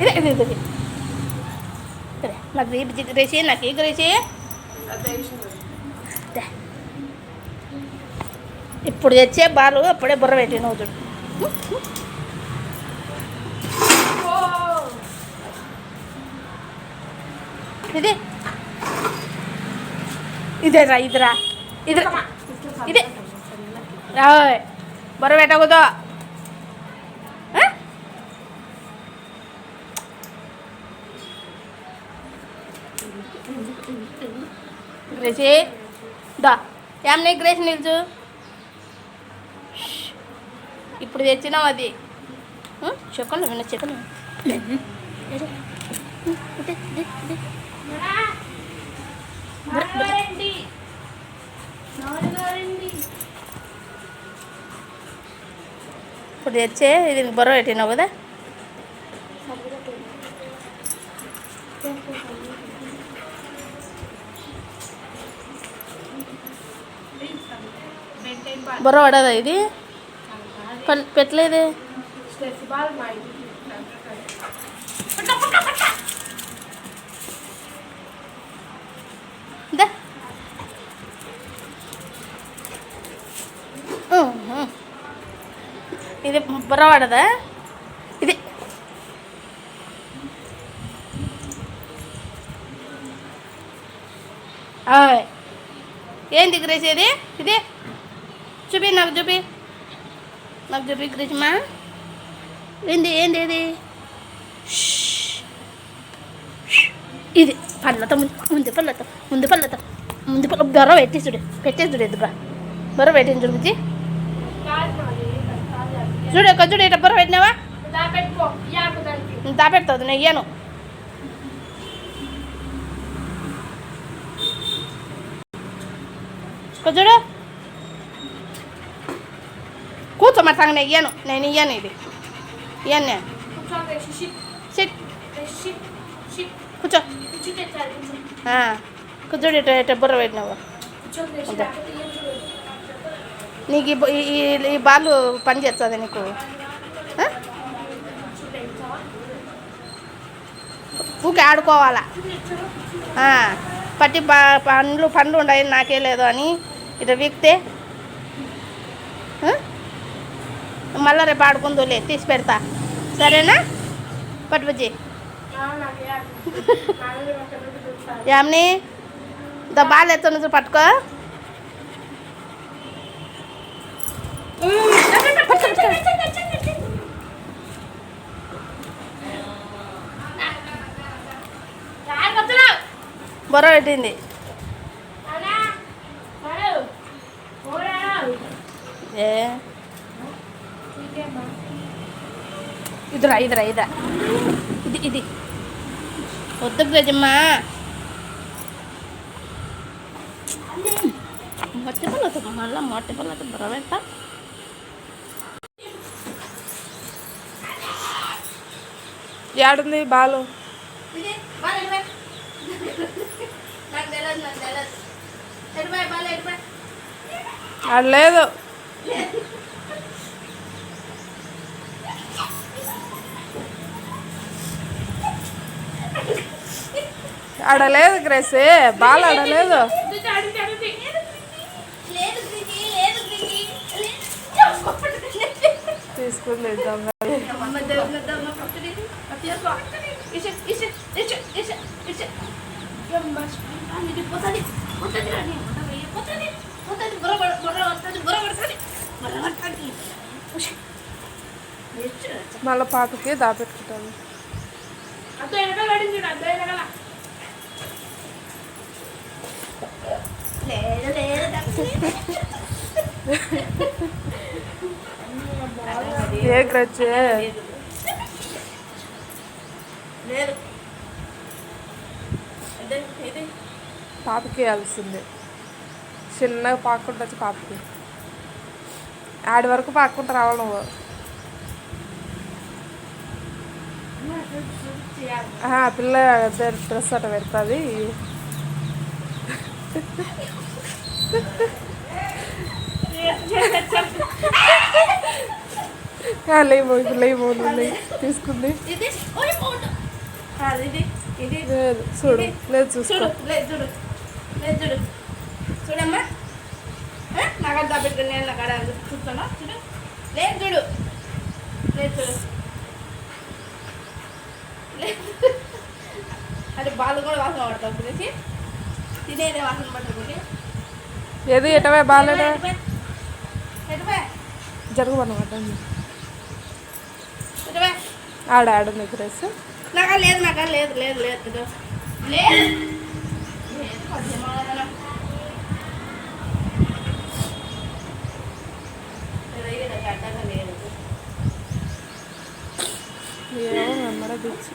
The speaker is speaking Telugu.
ఇదే ఇది ఇది ఇది. ఇదే, నాకు ఈ గ్రేసి నాకు ఈ గ్రేసి. ఇప్పుడు తెచ్చే బాలు అప్పుడే బుర్ర పెట్టి నువ్వు చూడు ఇది. ఇదేరా ఇదిరా ఇది ఇదే. బుర్ర పెట్టకూడదు. గ్రేసి దా. ఏమన్నా గ్రేసి నిల్చు? ఇప్పుడు తెచ్చినావు అది. చెప్పండి విన్న చెప్పండి ఇప్పుడు తెచ్చే ఇది బొర్ర పెట్టినావు కదా. బొర్ర పడదా ఇది? పెట్టలేదే? ఇది బుర్ర పడదా? ఇది. ఆయ్. ఏంది గ్రేసేది ఇది? చూపి నాకు చూపి నాకు చూపి గ్రీష్మా. ఏంది ఏంది ఇది ఇది పళ్ళతో ముందు పళ్ళతో ముందు పళ్ళతో ముందు పళ్ళ బొర్ర పెట్టేసుడు పెట్టేసుడు ఎదుగా బొర్ర పెట్టింది చూపించి చూడు ఒక చూడు ఇట్లా బొర్ర పెట్టినావా? దాపెడుతుంది నేను ఇయ్యాను. ఒక చూడు. కూర్చో మరి సంగ నేను ఇయ్యాను నేను ఇయ్యాను ఇది. ఇయ్యాను నేను. సిట్ కూర్చో. కూర్చోడి కూర్చోడు ఇట్లా ఇట్లా బుర్ర పెట్టినావు. నీకు ఈ ఈ- బాలు పని చేస్తుంది నీకు? ఊకే ఆడుకోవాలా? పట్టి పండ్లు పండ్లు ఉండవు నాకే లేదు అని ఇటు వీక్తే. మళ్ళా రేపు ఆడుకుందులే తీసి పెడతా. సరేనా? పట్టు బుజ్జి యామ్ని ద బాల్ ఎత్తున పట్టుకో. బొర్ర పెట్టింది ఏ ఇదిరా ఇదిరా ఇదిరా. ఇది ఇది. వద్దు గజమ్మా మొట్టి పళ్ళతో మళ్ళీ మొట్టి పళ్ళతో పెడతా ఏడుంది బాలు? ఇది బుర్ర గ్రేసే బుర్ర పడుతుంది తీసుకుంది మళ్ళీ పాపకి దాపెట్టుకుంటాను. అదో ఎనకాల అడింది అదో ఎనకాల లేదు లేదు ఏ క్రచ్. లేదు పాపకి వేయాల్సింది చిన్నగా పాక్కుంటూ వచ్చి పాపకి. ఆడి వరకు పాక్కుంటూ రావాలి నువ్వు. పిల్ల డ్రెస్ అట్ట పెడుతుంది. ఆ, లేవు ఇప్పుడు లేవు లేవు తీసుకుంది ఇది ఇది ఇది లేదు చూడు లేదు చూసుకో చూడు లేదు చూడు లేదు చూడు చూడమ్మా ఆ? నాకు అంతా పెట్టుకుని నేను అక్కడ చూస్తున్నా చూడు లేదు చూడు లేదు చూడు లేదు. అది బాలు కూడా వాసన పడతాం గురించి తినేదే వాసన పట్టుకుంటే ఏది ఎటవే బాగాలేదా ఎటువే జరగమన్నమాట ఎటువే ఆడ ఆడుంది డ్రెస్ నాకా లేదు నాకా లేదు లేదు లేదు లేదు. ఏమో నమ్మడ తెచ్చి